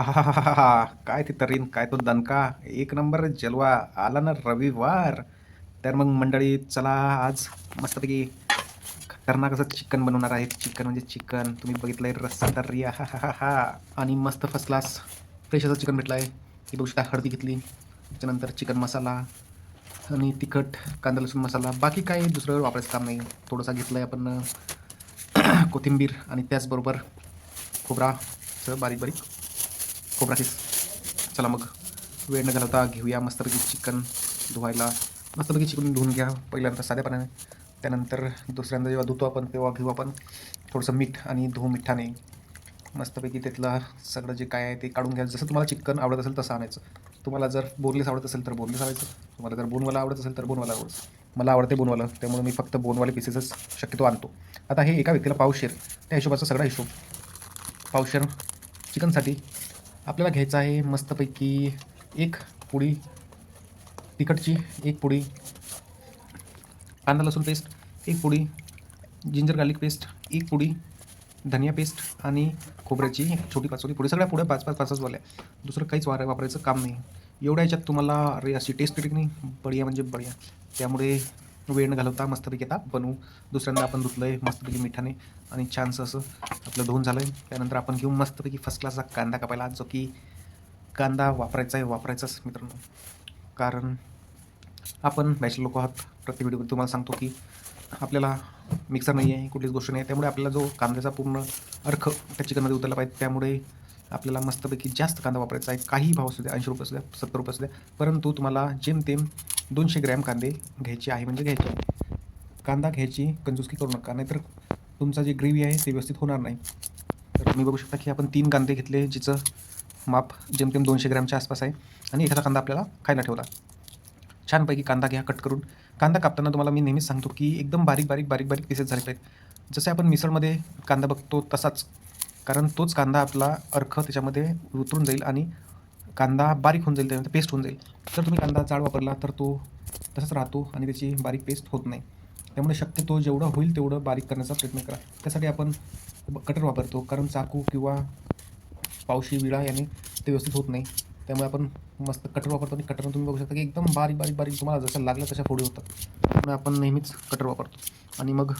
आहाहाहा काय ते तरीन काय तो दणका. एक नंबर जलवा आला ना रविवार. तर मग मंडळी चला आज मस्तपैकी खतरनाक असं चिकन बनवणार आहे. चिकन म्हणजे चिकन. तुम्ही बघितलंय रस्सा तर्री हा आणि मस्त फर्स्ट क्लास फ्रेश असं चिकन भेटलं आहे ती बघू शकता हळदी घेतली. त्याच्यानंतर चिकन मसाला आणि तिखट कांदा लसूण मसाला. बाकी काही दुसरं वापरायचं काम नाही. थोडंसं घेतलं आहे आपण कोथिंबीर आणि त्याचबरोबर खोबराचं बारीक बारीक. खोबरा किस चला मग वेळ न घालवता घेऊया मस्तपैकी चिकन धुवायला. मस्तपैकी चिकन धुवून घ्या. पहिल्यांदा साध्या पाण्याने त्यानंतर दुसऱ्यांदा जेव्हा धुतो आपण तेव्हा घेऊ आपण थोडंसं मीठ आणि धुवू मिठाने. मस्तपैकी त्यातलं सगळं जे काय आहे ते काढून घ्या. जसं तुम्हाला चिकन आवडत असेल तसं आणायचं. तुम्हाला जर बोनलेस आवडत असेल तर बोनलेस आणायचं. तुम्हाला जर बोनवाला आवडत असेल तर बोनवाला आवडतं. मला आवडते बोनवाला त्यामुळे मी फक्त बोनवाले पीसेसच शक्यतो आणतो. आता हे एका व्यक्तीला पावशेर त्या हिशोबाचा सगळा हिशोब. पावशेर चिकनसाठी आपल्याला घ्यायचं आहे मस्तपैकी एक पुडी तिखटची एक पुडी कांदा लसूण पेस्ट एक पुडी जिंजर गार्लिक पेस्ट एक पुडी धनिया पेस्ट आणि खोबऱ्याची एक छोटी पाचोटी पुढे सगळ्या पुढे पाच पाच पाचच वाल्या. दुसरं काहीच वार वापरायचं काम नाही. एवढ्या याच्यात तुम्हाला अरे अशी टेस्ट येते की नाही? बढिया म्हणजे बढिया. त्यामुळे वेळ न घालवता मस्तपैकी आता बनवू. दुसऱ्यांदा आपण धुतलं आहे मस्तपैकी मिठाने. आणि छानसं असं आपलं धुवून झालं आहे त्यानंतर आपण घेऊ मस्तपैकी फर्स्ट क्लासचा कांदा कापायला. जो की कांदा वापरायचा आहे वापरायचाच मित्रांनो. कारण आपण बॅचलर लोक आहात. प्रत्येक व्हिडिओ तुम्हाला सांगतो की आपल्याला मिक्सर नाही आहे कुठलीच गोष्ट नाही आहे त्यामुळे आपल्याला जो कांद्याचा पूर्ण अर्थ त्या चिकनमध्ये उतरला पाहिजे. त्यामुळे आपल्याला मस्तपैकी जास्त कांदा वापरायचा आहे. काही भाव असू द्या ऐंशी रुपये असू द्या सत्तर रुपये असू द्या. परंतु तुम्हाला जेमतेम दोनशे ग्रॅम कांदे घ्यायचे आहे म्हणजे घ्यायचे आहे. कांदा घ्यायची कंजूसकी करू नका नाहीतर तुमचा जी ग्रेव्ही आहे ते व्यवस्थित होणार नाही. तर तुम्ही बघू शकता की आपण तीन कांदे घेतले जिचं माप जेमतेम दोनशे ग्रॅमच्या आसपास आहे आणि एखादा कांदा आपल्याला खायला ठेवला. छानपैकी कांदा घ्या कट करून. कांदा कापताना तुम्हाला मी नेहमीच सांगतो की एकदम बारीक बारीक बारीक बारीक पीसेस झाले पाहिजेत जसे आपण मिसळमध्ये कांदा बघतो तसाच कारण तोच कांदा आपला अर्ख त्याच्यामध्ये उतरून जाईल आणि कांदा बारीक होऊन जाईल त्यामध्ये पेस्ट होऊन जाईल. जर तुम्ही कांदा जाड वापरला तर तो तसाच राहतो आणि त्याची बारीक पेस्ट होत नाही. त्यामुळे शक्यतो जेवढं होईल तेवढं बारीक करण्याचा प्रयत्न करा. त्यासाठी आपण कटर वापरतो कारण चाकू किंवा पावशी विळा याने ते व्यवस्थित होत नाही. त्यामुळे आपण मस्त कटर वापरतो आणि कटरनं तुम्ही बघू शकता की एकदम बारीक बारीक बारीक तुम्हाला जसं लागलं तशा फोडी होतात. त्यामुळे आपण नेहमीच कटर वापरतो. आणि मग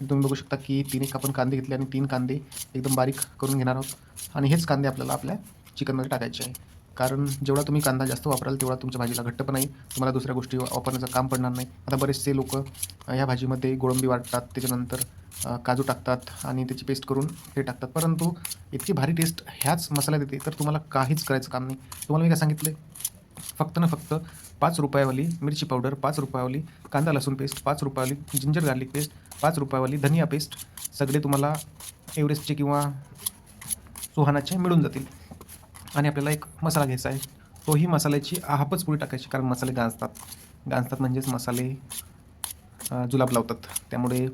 तुम्ही बघू शकता की तीन एक आपण कांदे घेतले आणि तीन कांदे एकदम बारीक करून घेणार आहोत. आणि हेच कांदे आपल्याला आपल्या चिकनमध्ये टाकायचे आहे. कारण जेवढा तुम्ही कांदा जास्त वापराल तेवढा तुमच्या भाजीला घट्ट पण नाही. तुम्हाला दुसऱ्या गोष्टी वापरण्याचं काम पडणार नाही. आता बरेचसे लोक ह्या भाजीमध्ये गोळंबी वाटतात त्याच्यानंतर काजू टाकतात आणि त्याची पेस्ट करून हे टाकतात. परंतु इतकी भारी टेस्ट ह्याच मसाल्यात येते तर तुम्हाला काहीच करायचं काम नाही. तुम्हाला मी काय सांगितलं फक्त ना फक्त पाच रुपयावाली मिरची पावडर पाच रुपयावाली कांदा लसूण पेस्ट पाच रुपयावाली जिंजर गार्लिक पेस्ट पाच रुपयावाली धनिया पेस्ट सगळे तुम्हाला एव्हरेस्टचे किंवा सुहानाचे मिळून जातील. आणि आपल्याला एक मसाला घ्यायचा आहे. तोही मसाल्याची हापच पुढे टाकायची कारण मसाले गांजतात. गांजतात म्हणजेच मसाले जुलाब लावतात. त्यामुळे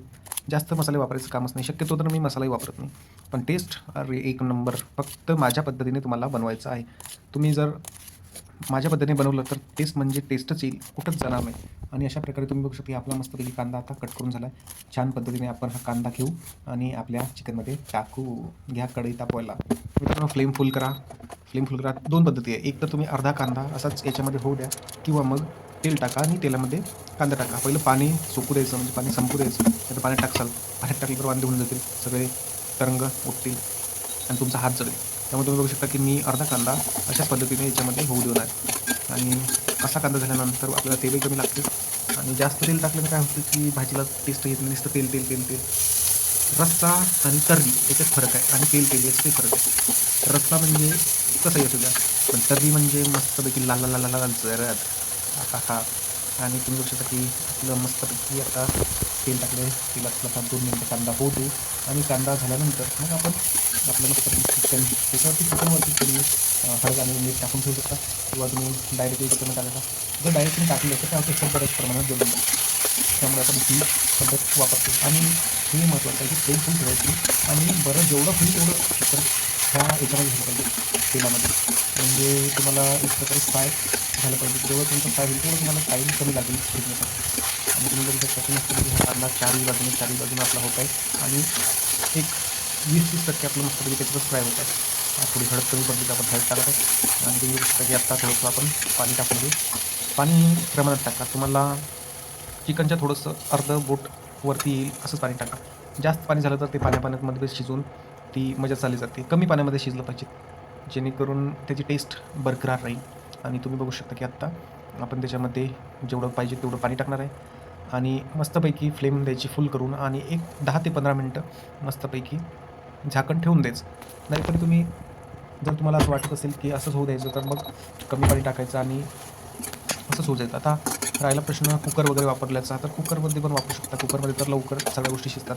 जास्त मसाले वापरायचं कामच नाही. शक्यतो तर मी मसालाही वापरत नाही. पण टेस्ट अरे एक नंबर फक्त माझ्या पद्धतीने तुम्हाला बनवायचं आहे. तुम्ही जर माझ्या पद्धतीने बनवलं तर टेस्ट म्हणजे टेस्टच येईल. कुठंच जाणार नाही. आणि अशा प्रकारे तुम्ही बघू शकता की आपला मस्तपैकी कांदा आता कट करून झाला आहे छान पद्धतीने आपण हा कांदा घेऊ आणि आपल्या चिकनमध्ये टाकू घ्या कढई तापवायला. मित्रांनो फ्लेम फुल करा. फ्लेम फुल करा. दोन पद्धती आहे. एक तर तुम्ही अर्धा कांदा असाच याच्यामध्ये होऊ द्या किंवा मग तेल टाका आणि तेलामध्ये कांदा टाका. पहिलं पाणी सुकू द्यायचं म्हणजे पाणी संपू द्यायचं. नाही पाण्यात टाकसाल. पाण्यात टाकलं तर वांदे होऊन जातील. सगळे तरंग उठतील आणि तुमचा हात जळेल त्यामुळे तुम्ही बघू शकता की मी अर्धा कांदा अशाच पद्धतीने याच्यामध्ये होऊ देणार आणि असा कांदा झाल्यानंतर आपल्याला तेलही कमी लागते आणि जास्त तेल टाकल्यानं काय होतं की भाजीला टेस्ट येत नाही नुसतं तेल तेल तेल तेल रस्सा आणि तर्री याच्यात फरक आहे आणि तेल तेल याच्यातही फरक आहे रस्सा म्हणजे कसंही असू द्या पण तर्री म्हणजे मस्तपैकी लाल लाल लाल लाल जरद हा हा आणि तुम्ही बघू शकता की आपलं मस्तपैकी आता तेल टाकलं तेलात आपला दोन मिनटं म्हणजे कांदा होऊ दे. आणि कांदा झाल्यानंतर मग आपण आपल्याला चिकन त्याच्यावरती चिकनवरती तुम्ही हळद आणि मीठ टाकून ठेवू शकता. किंवा तुम्ही डायरेक्टली चिकन टाकायचा जर डायरेक्ट तुम्ही टाकलं तर त्यावरती खूप बऱ्याच प्रमाणात जेवण त्यामुळे आपण ही पद्धत वापरतो. आणि हे महत्त्वाचं आहे की तेल पण ठेवायची. आणि बरं जेवढं होईल तेवढं चिकन ह्या याच्यामध्ये झालं पाहिजे तेलामध्ये म्हणजे तुम्हाला एक प्रकारे फ्राय झालं पाहिजे. जेवढं तुमचं फ्राय होईल तेवढं तुम्हाला टाईम कमी लागेल. शिजण्यासाठी आणि तुम्ही बघू शकता की मस्तपैकी हा कांदा चारही बाजूने चारही बाजूने आपला होत आहे. आणि एक वीस तीस टक्के आपलं मस्तपैकी त्याच्यातच फ्राय होत आहे. थोडी हळद कमी पडली तर आपण हळद टाकतो. आणि तुम्ही बघू शकता की आत्ता थोडंसं आपण पाणी टाकून. देऊ पाणी प्रमाणात टाका. तुम्हाला चिकनच्या थोडंसं अर्ध बोट वरती येईल असंच पाणी टाका. जास्त पाणी झालं तर ते पाण्या पाण्यामध्ये शिजून ती मजा चालली जाते. कमी पाण्यामध्ये शिजलं पाहिजे. जेणेकरून त्याची टेस्ट बरकरार राहील. आणि तुम्ही बघू शकता की आत्ता आपण त्याच्यामध्ये जेवढं पाहिजे तेवढं पाणी टाकणार आहे. आणि मस्तपैकी फ्लेम द्यायची फुल करून आणि एक दहा ते पंधरा मिनटं मस्तपैकी झाकण ठेवून द्यायचं. नाहीतर तुम्ही जर तुम्हाला असं वाटत असेल की असंच होऊ द्यायचं तर मग कमी पाणी टाकायचं आणि असंच होऊ द्यायचं. आता राहिला प्रश्न कुकर वगैरे वापरल्याचा. तर कुकरमध्ये पण वापरू शकता. कुकरमध्ये तर लवकर सगळ्या गोष्टी शिजतात.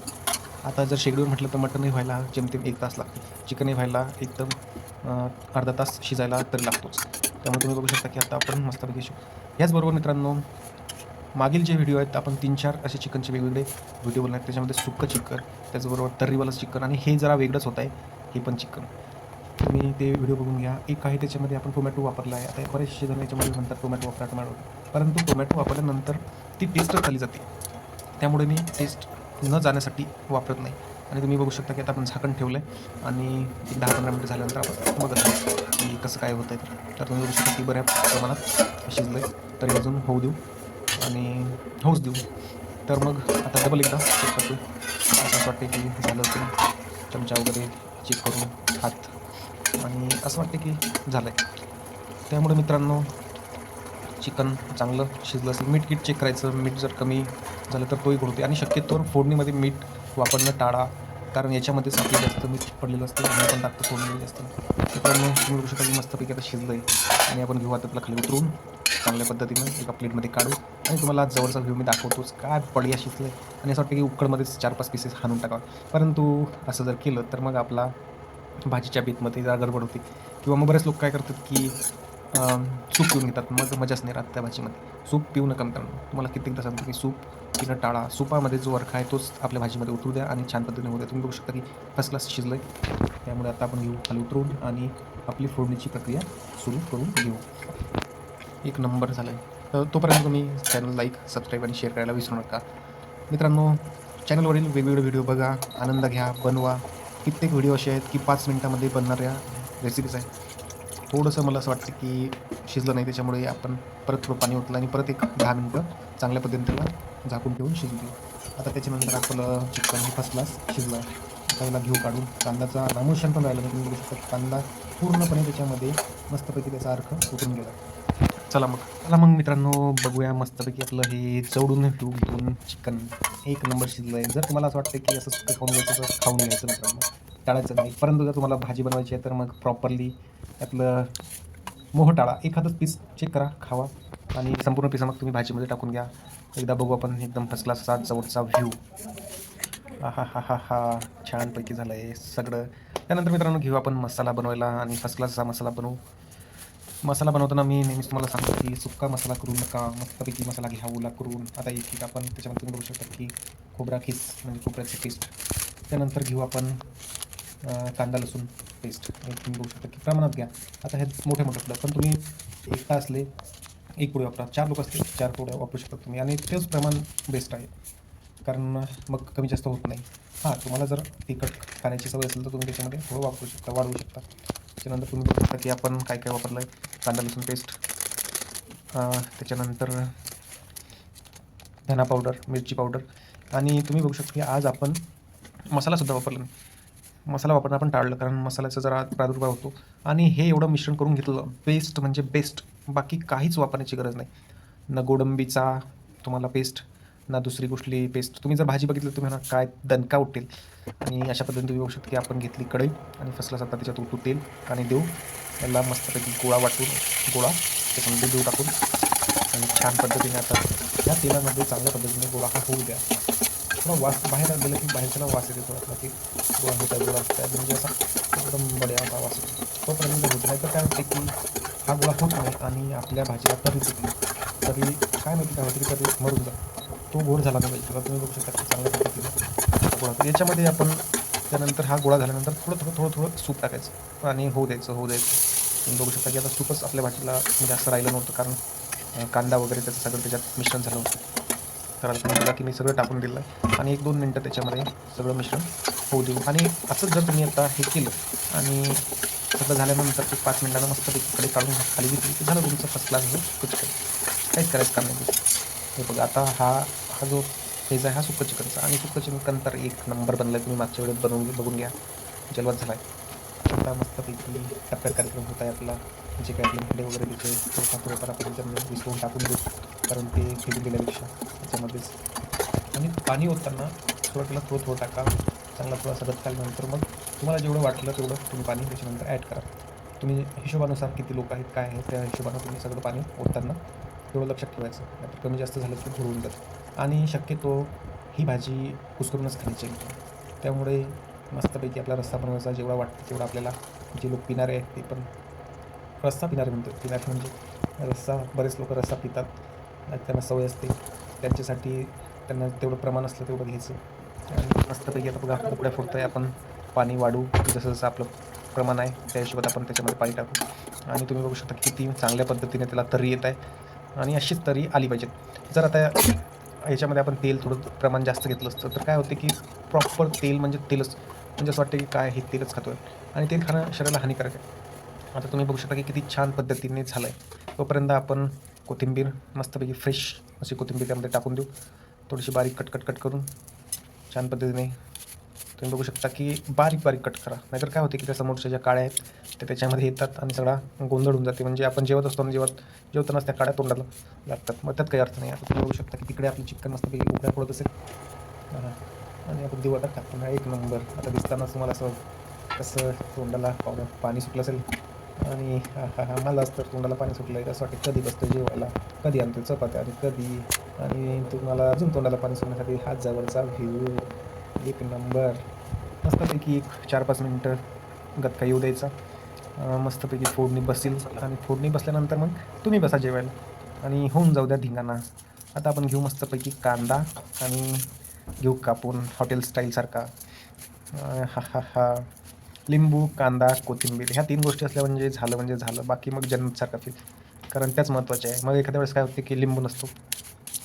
आता जर शेगडीवर म्हटलं तर मटनही व्हायला जेमतेम एक तास लागते. चिकनही व्हायला एकदम अर्धा तास शिजायला तरी लागतोच. त्यामुळे तुम्ही बघू शकता की आता आपण मस्तपैकी शिकू. ह्याचबरोबर मित्रांनो मागील जे व्हिडिओ आहेत आपण तीन चार असे चिकनचे वेगवेगळे व्हिडिओ बनले आहेत. त्याच्यामध्ये सुक्कं चिकन त्याचबरोबर तर्रीवालं चिकन आणि हे जरा वेगळंच होत आहे हे पण चिकन. तुम्ही ते व्हिडिओ बघून घ्या. एक आहे त्याच्यामध्ये आपण टोमॅटो वापरला आहे. आता बरेचसे जण याच्यामध्ये म्हणतात टोमॅटो वापरा टोमॅटो परंतु टोमॅटो वापरल्यानंतर ती टेस्टच आली जाते. त्यामुळे मी टेस्ट न जाण्यासाठी वापरत नाही. आणि तुम्ही बघू शकता की आता आपण झाकण ठेवलं आहे आणि एक दहा पंधरा मिनटं झाल्यानंतर आपण बघत आहोत की कसं काय होतं आहे तर तुम्ही बघू शकता की बऱ्या प्रमाणात शिजलं आहे तरी अजून होऊ देऊ आणि होऊच देऊ. तर मग आता डबल एकदा चेक करतो आता असं वाटते की झालं असेल चमचा वगैरे चेक करून हात आणि असं वाटते की झालं आहे त्यामुळे मित्रांनो चिकन चांगलं शिजलं असेल मीठ किट चेक करायचं मीठ जर कमी झालं तर तोही घडवते आणि शक्यतोवर फोडणीमध्ये मीठ वापरणं टाळा कारण याच्यामध्ये आपलं जास्त मीठ पडलेलं असतं आणि आपण टाकतो फोडलेलं असतं मित्रांनो तुम्ही बघू शकाल मस्तपैकी आता शिजलं आहे आणि आपण घेऊ आता त्याला खाली उतरून चांगल्या पद्धतीनं एका प्लेटमध्ये काढू. आणि तुम्हाला आज जवळचा व्ह्यू मी दाखवतोच काय पडिया शिजलं आहे आणि असं वाटतं की उकडमध्येच चार पाच पीसेस हाणून टाकावं. परंतु असं जर केलं तर मग आपला भाजीच्या बीतमध्ये जरा गडबड होते. किंवा मग बरेच लोक काय करतात की सूप पिऊन घेतात. मग मजाच नाही राहत त्या भाजीमध्ये. सूप पिऊ नका मित्रांनो. तुम्हाला कित्येकदा सांगतो की सूप पिणं टाळा. सुपामध्ये जो अर्क आहे तोच आपल्या भाजीमध्ये उतरू द्या आणि छान पद्धतीने होऊ द्या. तुम्ही बघू शकता की फर्स्ट क्लास शिजलं आहे त्यामुळे आता आपण घेऊ खाली उतरून आणि आपली फोडणीची प्रक्रिया सुरू करून घेऊ. एक नंबर झाला आहे तर तोपर्यंत तुम्ही चॅनल लाईक सबस्क्राईब आणि शेअर करायला विसरू नका. मित्रांनो चॅनलवरील वेगवेगळे व्हिडिओ बघा आनंद घ्या बनवा. कित्येक व्हिडिओ असे आहेत की पाच मिनटामध्ये बनणाऱ्या रेसिपीज आहेत. थोडंसं मला असं वाटतं की शिजलं नाही त्याच्यामुळे आपण परत थोडं पाणी ओतलं आणि परत एक दहा मिनटं चांगल्या पद्धतीने त्याला झाकून ठेवून शिजली आता त्याच्यानंतर आपलं चिकन हे फर्स्ट क्लास शिजलं. आहे घेऊ काढून. कांद्याचा रामोशन पण राहिला तुम्ही बघू शकता. कांदा पूर्णपणे त्याच्यामध्ये मस्तपैकी त्याचा अर्थ उतरून गेला. चला मग. चला मग मित्रांनो बघूया मस्तपैकी आपलं हे चवडून व्ह्यू घेऊन चिकन. एक नंबर शिजलं आहे जर तुम्हाला असं वाटतं की असं खाऊन घ्यायचं तर खाऊन घ्यायचं मित्रांनो. टाळायचं नाही. परंतु जर तुम्हाला भाजी बनवायची आहे तर मग प्रॉपरली त्यातलं मोह टाळा. एखादंच पीस चेक करा खावा. आणि संपूर्ण पिसा मग तुम्ही भाजीमध्ये टाकून घ्या. एकदा बघू आपण एकदम फर्स्ट क्लासचा जवळचा व्ह्यू हा हा हा हा छानपैकी झालं आहे सगळं. त्यानंतर मित्रांनो घेऊ आपण मसाला बनवायला आणि फर्स्ट क्लासचा मसाला बनवू. मसाला बनवताना मी नेहमीच तुम्हाला सांगतो की सुक्का मसाला करू नका. मस्तपैकी मसाला घ्या ओला करून. आता एक आपण त्याच्यामध्ये तुम्ही बघू शकता की खोबरा खीस म्हणजे खोबऱ्याची पेस्ट त्यानंतर घेऊ आपण कांदा लसूण पेस्ट तुम्ही बघू शकता की प्रमाणात घ्या. आता हे मोठे मोठे फुलं पण तुम्ही एकटा असले एक पुढे वापरा. चार लोक असतील चार पुढे वापरू शकता तुम्ही. आणि तेच प्रमाण बेस्ट आहे. कारण मग कमी जास्त होत नाही. हां तुम्हाला जर तिखट खाण्याची सवय असेल तर तुम्ही त्याच्यामध्ये थोडं वापरू शकता वाढवू शकता. त्याच्यानंतर तुम्ही बघू शकता की आपण काय काय वापरलं आहे कांदा लसूण पेस्ट त्याच्यानंतर धना पावडर मिरची पावडर आणि तुम्ही बघू शकता की आज आपण मसालासुद्धा वापरला नाही. मसाला वापरणं आपण टाळलं कारण मसाल्याचा जरा प्रादुर्भाव होतो. आणि हे एवढं मिश्रण करून घेतलं बेस्ट म्हणजे बेस्ट बाकी काहीच वापरण्याची गरज नाही. ना गोडंबीचा तुम्हाला पेस्ट ना दुसरी कुठली पेस्ट तुम्ही जर भाजी बघितली तर तुम्हाला काय दणका उठेल. आणि अशा पद्धतीने तुम्ही बघू शकता की आपण घेतली कढई आणि फसला सत्ता त्याच्यात उठू तेल आणि देऊ. त्याला मस्तपैकी गोळा वाटून गोळा त्याच्यामध्ये देऊ टाकून. आणि छान पद्धतीने आता या तेलामध्ये चांगल्या पद्धतीने गोळा हा होऊ द्या. थोडा वास बाहेर गेलं की बाहेरच्याला वास येतो थोडा की गोळा होता गोळा होत म्हणजे असा एकदम बड्या होता वास. येतो तोपर्यंत होत नाही. तर काय होते की हा गोळा होत नाही आणि आपल्या भाजीला तरी चुकली तरी काय माहिती काय होती की तरी मरून जा तो गोड झाला नाही पाहिजे. तुम्ही बघू शकता की चांगल्या पद्धतीने गोळा याच्यामध्ये आपण त्यानंतर हा गोळा झाल्यानंतर थोडं थोडं थोडं थोडं सूप टाकायचं. आणि होऊ द्यायचं होऊ द्यायचं. तुम्ही बघू शकता की आता सूपच आपल्या भाजीला म्हणजे असं राहिलं नव्हतं कारण कांदा वगैरे त्याचं सगळं त्याच्यात मिश्रण झालं होतं. तर तुम्ही बघा की मी सगळं टाकून दिलं आणि एक दोन मिनटं त्याच्यामध्ये सगळं मिश्रण होऊ देऊ. आणि असंच जर तुम्ही आता हे केलं आणि सगळं झाल्यानंतर ते पाच मिनटाला मस्त तिकडे काढून खाली घेतली की झालं तुमचं फर्स्ट क्लास हे कुछ काहीच करायचं काम नाही हे बघा आता हा हा जो फेज आहे हा सुक्क चिकनचा आणि सुक्क चिकन तर एक नंबर बनला तुम्ही मागच्या वेळेत बनवून बघून घ्या. जलवाद झाला आहे आता मस्तपैकी टप्प्यात कार्यक्रम होत आहे आपला. जे काही आपले वगैरे तिथे थोडंफार थोडंफार आपण विसरून टाकून देऊ. कारण ते फेकून गेल्यापेक्षा त्याच्यामध्येच. आणि पाणी ओतताना सुरुवातीला थोडं थोडं टाका चांगला थोडासा गत खाल्ल्यानंतर मग तुम्हाला जेवढं वाटलं तेवढं तुम्ही पाणी त्याच्यानंतर ॲड करा. तुम्ही हिशोबानुसार किती लोक आहेत काय आहे त्या हिशोबानं तुम्ही सगळं पाणी ओतताना तेवढं लक्षात ठेवायचं. नाहीतर कमी जास्त झालं की धुळून जातं. आणि शक्यतो ही भाजी कुसकरूनच खायची त्यामुळे मस्तपैकी आपला रस्सा बनवायचा जेवढा वाटतं तेवढा आपल्याला जे लोक पिणारे आहेत ते पण रस्सा पिणारे म्हणतो पिणारे म्हणजे रस्सा बरेच लोक रस्सा पितात. त्यांना सवय असते. त्यांच्यासाठी त्यांना तेवढं प्रमाण असलं तेवढं घ्यायचं. आणि मस्तपैकी आता बघा उकड्या फुटत आहे आपण पाणी वाढू जसं जसं आपलं प्रमाण आहे त्या हिशोबात आपण त्याच्यामध्ये पाणी टाकू. आणि तुम्ही बघू शकता किती चांगल्या पद्धतीने त्याला तरी येत आहे. आणि अशीच तरी आली पाहिजेत. जर आता याच्यामध्ये आपण तेल थोडं प्रमाण जास्त घेतलं असतं तर काय होते की प्रॉपर तेल म्हणजे तेलच. म्हणजे असं वाटतं की काय हे तेलच खातो आहे आणि तेल खाणं शरीराला हानिकारक आहे. आता तुम्ही बघू शकता की किती छान पद्धतीने झालं आहे तोपर्यंत आपण कोथिंबीर मस्तपैकी फ्रेश अशी कोथिंबीर त्यामध्ये टाकून देऊ. थोडीशी बारीक कट कट कट करून छान पद्धतीने तुम्ही बघू शकता की बारीक बारीक कट करा. नाहीतर काय होते की त्या समोरच्या ज्या काळ्या आहेत त्या त्याच्यामध्ये येतात आणि सगळा गोंधळ होऊन जाते. म्हणजे आपण जेवत असतो आणि जेवत जेवतानाच त्या काळ्या तोंडाला लागतात. मग त्यात काही अर्थ नाही. आता तुम्ही बघू शकता की तिकडे आपली चिकन मस्तपैकी उकड्या पडत असेल हां. आणि आपण देऊ आता. टाकताना एक नंबर आता दिसतानाच तुम्हाला असं कसं तोंडाला पावडर पाणी सुटलं असेल. आणि हा हा हा मलाच तर तोंडाला पाणी सुटलं आहे असं वाटतं कधी बसतं जेवायला कधी आणतो चपात्या आणि कधी. आणि तुम्हाला अजून तोंडाला पाणी सुटण्यासाठी हात जवळचा व्ह्यू एक नंबर. मस्तपैकी एक चार पाच मिनटं गतका येऊ द्यायचा. मस्तपैकी फोडणी बसेल आणि फोडणी बसल्यानंतर मग तुम्ही बसा जेवायला. आणि होऊन जाऊ द्या धिंगाणा. आता आपण घेऊ मस्तपैकी कांदा आणि घेऊ कापून हॉटेल स्टाईलसारखा. हा हा हा. लिंबू कांदा कोथिंबीर ह्या तीन गोष्टी असल्या म्हणजे झालं म्हणजे झालं. बाकी मग जन्मसारखा फील कारण त्याच महत्त्वाच्या आहे. मग एखाद्या वेळेस काय होते की लिंबू नसतो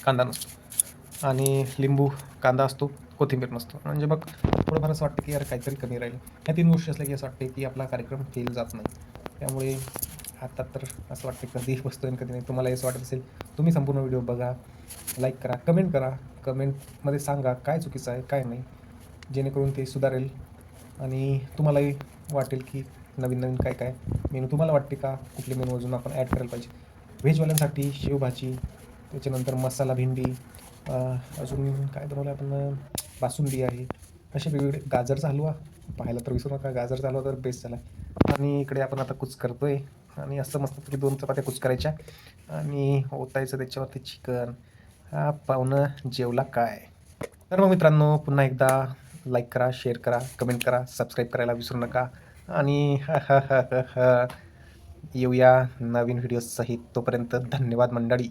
कांदा नसतो. आणि लिंबू कांदा असतो कोथिंबीर नसतो. म्हणजे मग थोडंफार असं वाटतं की यार काहीतरी कमी राहील. ह्या तीन गोष्टी असल्या की असं वाटते की आपला कार्यक्रम फेल जात नाही. त्यामुळे आता तर असं वाटतं कधी बसतो आणि कधी नाही. तुम्हाला असं वाटत असेल तुम्ही संपूर्ण व्हिडिओ बघा लाईक करा कमेंट करा. कमेंटमध्ये सांगा काय चुकीचं आहे काय नाही. जेणेकरून ते सुधारेल. आणि तुम्हालाही वाटेल की नवीन नवीन काय काय मेनू तुम्हाला वाटते का? कुठले मेनू अजून आपण ॲड करायला पाहिजे? व्हेजवाल्यांसाठी शेवभाजी त्याच्यानंतर मसाला भेंडी अजून काय बनवलं आपण? बासुंदी आहे. असे वेगवेगळे गाजरचा हलवा पाहायला तर विसरू नका गाजरचा हलवा तर बेस्ट झाला आणि इकडे आपण आता कुच आहे आणि असं मस्तपैकी दोन चपात्या कुच करायच्या. आणि ओतायचं त्याच्यावरती चिकन हा पाहुणं जेवला काय? तर मग मित्रांनो पुन्हा एकदा लाईक करा शेअर करा कमेंट करा सबस्क्राईब करायला विसरू नका. आणि येऊया नवीन व्हिडिओ सहित. तोपर्यंत धन्यवाद मंडळी.